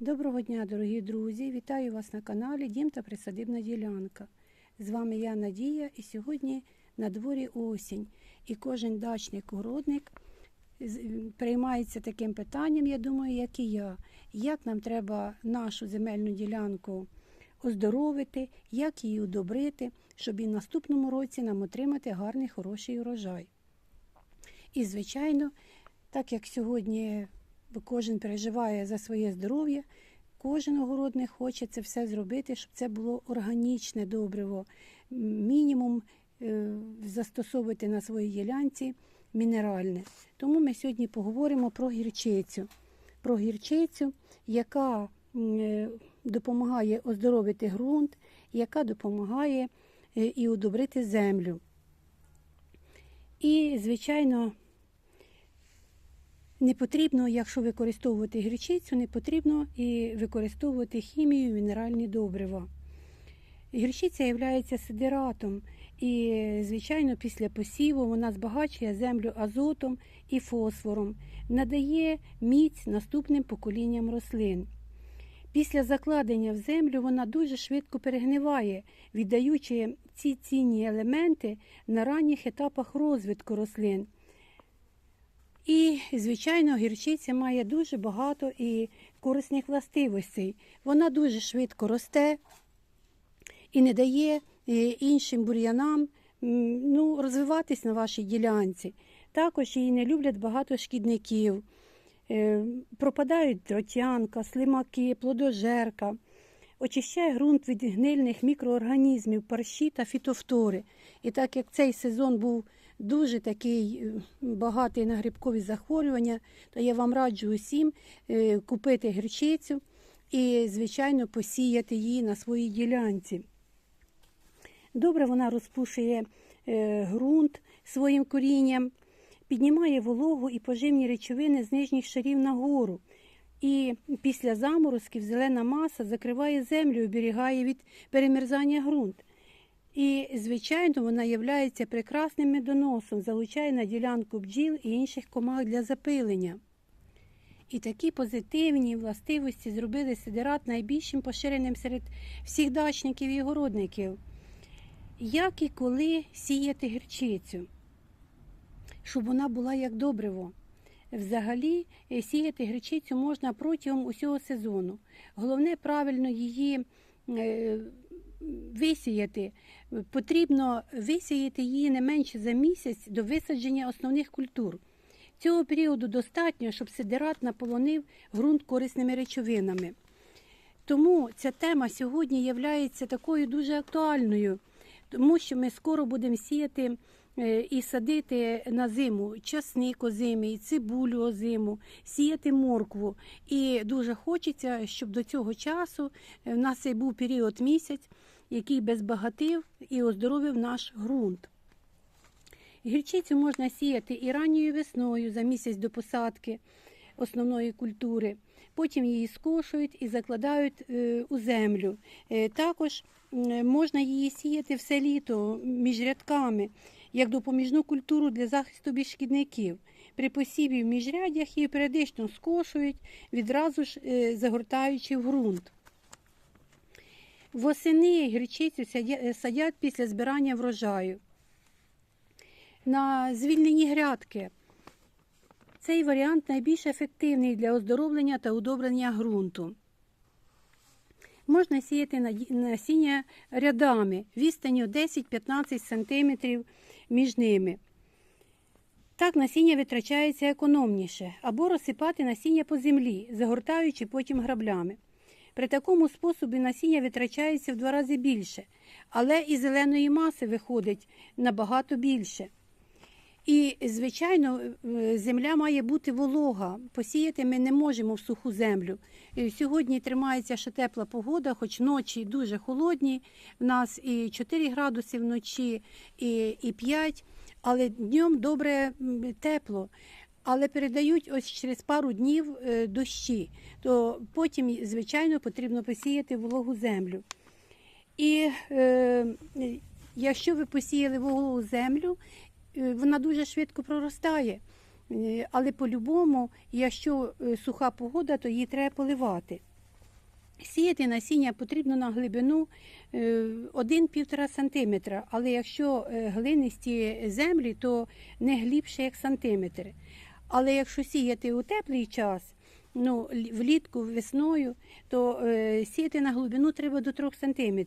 Доброго дня, дорогі друзі! Вітаю вас на каналі Дім та Присадибна ділянка. З вами я Надія, і сьогодні на дворі осінь. І кожен дачник-городник приймається таким питанням, я думаю, як і я. Як нам треба нашу земельну ділянку оздоровити, як її удобрити, щоб і в наступному році нам отримати гарний хороший урожай. І, звичайно, так як сьогодні кожен переживає за своє здоров'я, кожен огородник хоче це все зробити, щоб це було органічне добриво, мінімум е, застосовувати на своїй ділянці мінеральне. Тому ми сьогодні поговоримо про гірчицю. Про гірчицю, яка е, допомагає оздоровити ґрунт, яка допомагає е, і удобрити землю. І, звичайно, не потрібно, якщо використовувати гірчицю, не потрібно і використовувати хімію, мінеральні добрива. Гірчиця є сидератом, і, звичайно, після посіву вона збагачує землю азотом і фосфором, надає міць наступним поколінням рослин. Після закладення в землю вона дуже швидко перегниває, віддаючи ці цінні елементи на ранніх етапах розвитку рослин. І, звичайно, гірчиця має дуже багато і корисних властивостей. Вона дуже швидко росте і не дає е, іншим бур'янам ну, розвиватись на вашій ділянці. Також її не люблять багато шкідників. Е, Пропадають дротянка, слимаки, плодожерка. Очищає ґрунт від гнильних мікроорганізмів, парші та фітофтори. І так як цей сезон був дуже такий е, багатий на грибкові захворювання, то я вам раджу усім е, купити гірчицю і, звичайно, посіяти її на своїй ділянці. Добре вона розпушує е, ґрунт своїм корінням, піднімає вологу і поживні речовини з нижніх шарів нагору. І після заморозків зелена маса закриває землю, оберігає від перемерзання ґрунт. І, звичайно, вона є прекрасним медоносом, залучає на ділянку бджіл і інших комах для запилення. І такі позитивні властивості зробили сидерат найбільшим поширеним серед всіх дачників і городників. Як і коли сіяти гірчицю, щоб вона була як добриво. Взагалі е, сіяти гречицю можна протягом усього сезону. Головне правильно її е, висіяти. Потрібно висіяти її не менше за місяць до висадження основних культур. Цього періоду достатньо, щоб сидерат наполонив ґрунт корисними речовинами. Тому ця тема сьогодні є такою дуже актуальною, тому що ми скоро будемо сіяти е, і садити на зиму часник озимий, цибулю озиму, сіяти моркву. І дуже хочеться, щоб до цього часу е, в нас цей був період місяць, який безбагатив і оздоровив наш ґрунт. Гірчицю можна сіяти і ранньою весною за місяць до посадки основної культури. Потім її скошують і закладають е, у землю. Е, Також можна її сіяти все літо між рядками, як допоміжну культуру для захисту від шкідників. При посіві в міжрядях її періодично скошують, відразу ж е, загортаючи в ґрунт. Восени сядя- садять після збирання врожаю. На звільнені грядки. Цей варіант найбільш ефективний для оздоровлення та удобрення ґрунту. Можна сіяти насіння рядами відстанню 10-15 см між ними. Так насіння витрачається економніше, або розсипати насіння по землі, загортаючи потім граблями. При такому способі насіння витрачається в два рази більше, але і зеленої маси виходить набагато більше. І, звичайно, е, земля має бути волога. Посіяти ми не можемо в суху землю. Е, Сьогодні тримається ще тепла погода, хоч ночі дуже холодні. В нас і 4 градуси вночі, і, і 5, але днем добре тепло. Але передають ось через пару днів е, дощі, то потім, звичайно, потрібно посіяти вологу землю. І е, якщо ви посіяли вологу землю, е, вона дуже швидко проростає. Е, Але по-любому, якщо суха погода, то її треба поливати. Сіяти насіння потрібно на глибину е, 1-1,5 см, але якщо глинисті землі, то не глибше, як сантиметр. Але якщо сіяти у теплий час, ну, влітку, весною, то е, сіяти на глибину треба до 3 см.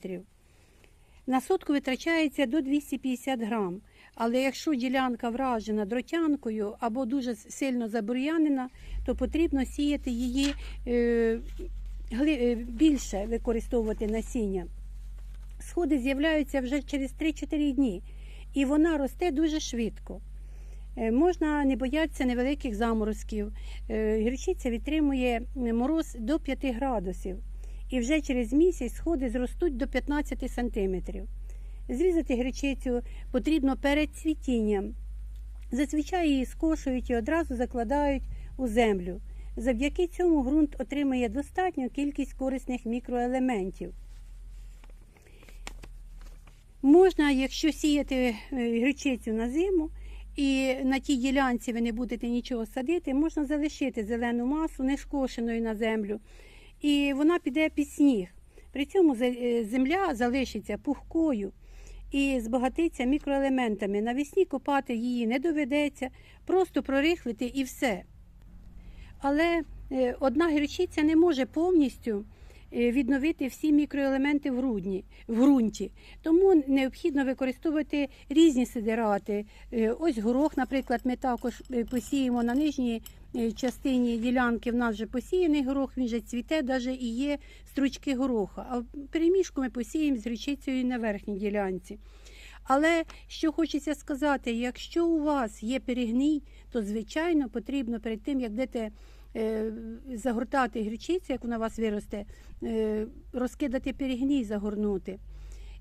На сотку витрачається до 250 грам. Але якщо ділянка вражена дротянкою або дуже сильно забур'янена, то потрібно сіяти її е, е, більше використовувати насіння. Сходи з'являються вже через 3-4 дні, і вона росте дуже швидко. Е, Можна не боятися невеликих заморозків. Е, Гірчиця відтримує мороз до 5 градусів. І вже через місяць сходи зростуть до 15 сантиметрів. Зрізати гречицю потрібно перед цвітінням. Зазвичай її скошують і одразу закладають у землю. Завдяки цьому ґрунт отримує достатню кількість корисних мікроелементів. Можна, якщо сіяти е, гречицю на зиму, і на тій ділянці ви не будете нічого садити, можна залишити зелену масу нешкошеною на землю, і вона піде під сніг. При цьому е, земля залишиться пухкою і збагатиться мікроелементами. Навесні копати її не доведеться, просто прорихлити і все. Але е, одна гірчиця не може повністю відновити всі мікроелементи в, грудні, в ґрунті. Тому необхідно використовувати різні сидирати. Е, Ось горох, наприклад, ми також е, посіємо на нижній е, частині ділянки. В нас вже посіяний горох, він вже цвіте, навіть і є стручки гороха. А перемішку ми посіємо з гречицею на верхній ділянці. Але що хочеться сказати, якщо у вас є перегній, то звичайно потрібно перед тим, як будете е, загортати гречицю, як вона у вас виросте, е, розкидати перегній, загорнути.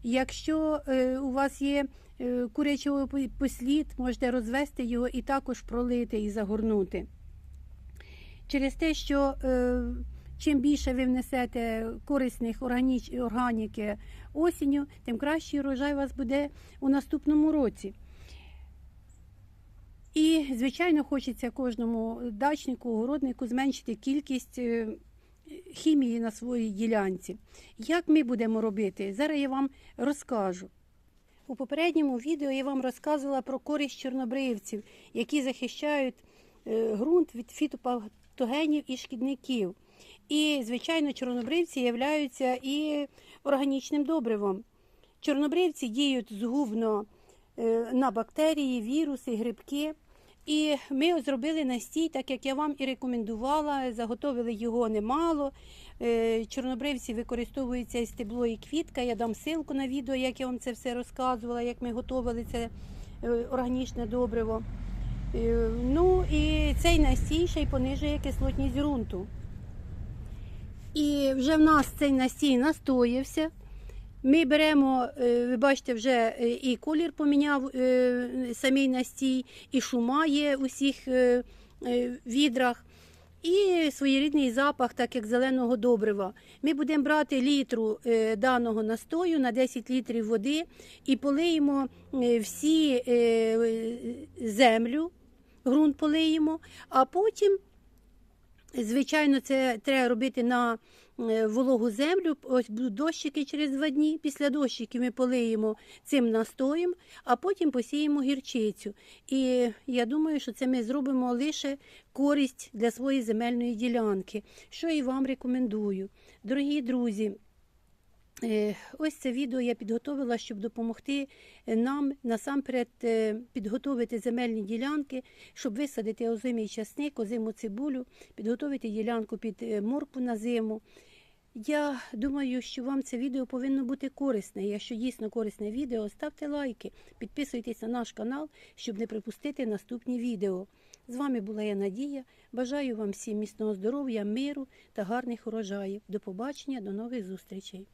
Якщо е, у вас є е, курячий послід, можете розвести його і також пролити і загорнути. Через те, що е, чим більше ви внесете корисних органіки осінню, тим кращий урожай у вас буде у наступному році. І, звичайно, хочеться кожному дачнику, огороднику зменшити кількість е, хімії на своїй ділянці. Як ми будемо робити? Зараз я вам розкажу. У попередньому відео я вам розказувала про користь чорнобривців, які захищають е, ґрунт від фітопатогенів і шкідників. І, звичайно, чорнобривці являються і органічним добривом. Чорнобривці діють згубно на бактерії, віруси, грибки. І ми зробили настій, так як я вам і рекомендувала, заготовили його немало. Е, Чорнобривці використовуються і стебло, і квітка. Я дам ссылку на відео, як я вам це все розказувала, як ми готували це е, органічне добриво. Е, Ну і цей настій ще й понижує кислотність ґрунту. І вже в нас цей настій настоявся. Ми беремо, е, ви бачите, вже е, і колір поміняв е, самий настій, і шума є у всіх е, е, відрах, і своєрідний запах, так як зеленого добрива. Ми будемо брати літру даного настою на 10 літрів води і полиємо всі землю, ґрунт полиємо, а потім Звичайно, це треба робити на е, вологу землю. Ось дощики через два дні. Після дощиків ми полиємо цим настоєм, а потім посіємо гірчицю. І я думаю, що це ми зробимо лише користь для своєї земельної ділянки, що і вам рекомендую. Дорогі друзі. Е, Ось це відео я підготовила, щоб допомогти нам насамперед е, підготовити земельні ділянки, щоб висадити озимий часник, озиму цибулю, підготовити ділянку під е, моркву на зиму. Я думаю, що вам це відео повинно бути корисне. Якщо дійсно корисне відео, ставте лайки, підписуйтесь на наш канал, щоб не пропустити наступні відео. З вами була я Надія. Бажаю вам всім міцного здоров'я, миру та гарних урожаїв. До побачення, до нових зустрічей.